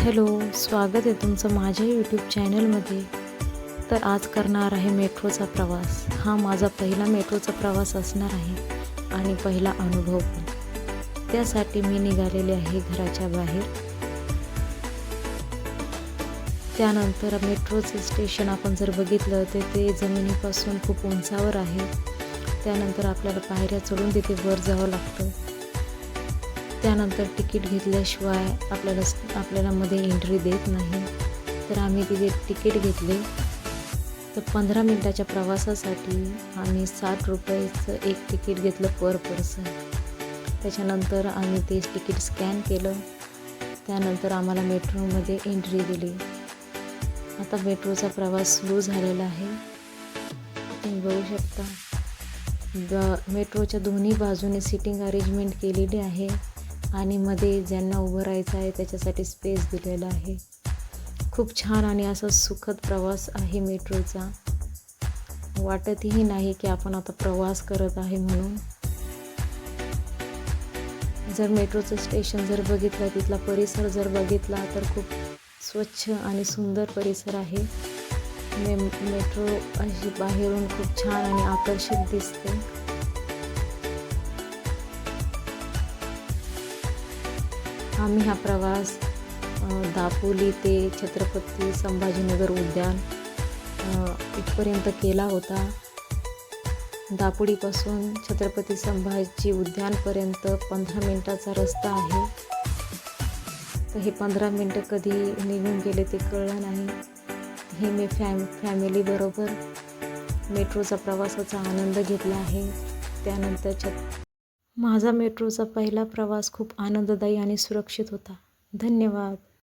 Hello स्वागत आहे तुमचं माझ्या यूट्यूब चॅनलमध्ये तर आज करणार आहे मेट्रोचा प्रवास. हा माझा पहिला मेट्रोचा प्रवास असणार आहे आणि पहिला अनुभव पण. त्यासाठी मी निघालेले आहे घराच्या बाहेर. त्यानंतर मेट्रोचं स्टेशन आपण जर बघितलं तर ते जमिनीपासून खूप उंचावर आहे. त्यानंतर आपल्याला पायऱ्या चढून तिथे वर जावं लागतं. त्यानंतर तिकीट घेतल्याशिवाय आपल्याला आपल्याला मध्ये एंट्री देत नाही. तर आम्ही तिथे तिकीट घेतले. तर पंधरा मिनटाच्या प्रवासासाठी आम्ही साठ रुपयाचं एक तिकीट घेतलं पर पर्सन त्याच्यानंतर आम्ही ते तिकीट स्कॅन केलं. त्यानंतर आम्हाला मेट्रोमध्ये एंट्री दिली. आता मेट्रोचा प्रवास सुरू झालेला आहे. तुम्ही बघू शकता. ब मेट्रोच्या दोन्ही बाजूने सिटिंग अरेंजमेंट केलेली आहे. आणि मध्ये ज्यांना उभं राहायचं आहे त्याच्यासाठी स्पेस दिलेला आहे. खूप छान आणि असा सुखद प्रवास आहे मेट्रोचा. वाटतही नाही की आपण आता प्रवास करत आहे म्हणून. जर मेट्रोचं स्टेशन जर बघितलं तिथला परिसर जर बघितला तर खूप स्वच्छ आणि सुंदर परिसर आहे. मे मेट्रो अशी बाहेरून खूप छान आणि आकर्षित दिसते. आम्ही हा प्रवास दापोली ते छत्रपती संभाजीनगर उद्यान इथपर्यंत केला होता. दापोलीपासून छत्रपती संभाजी उद्यानपर्यंत पंधरा मिनटाचा रस्ता आहे. तर हे पंधरा मिनटं कधी निघून गेले ते कळलं नाही. हे मी फॅम फॅमिलीबरोबर मेट्रोचा प्रवासाचा आनंद घेतला आहे. त्यानंतर छत माझा मेट्रोचा पहिला प्रवास खूप आनंददायी आणि सुरक्षित होता. धन्यवाद.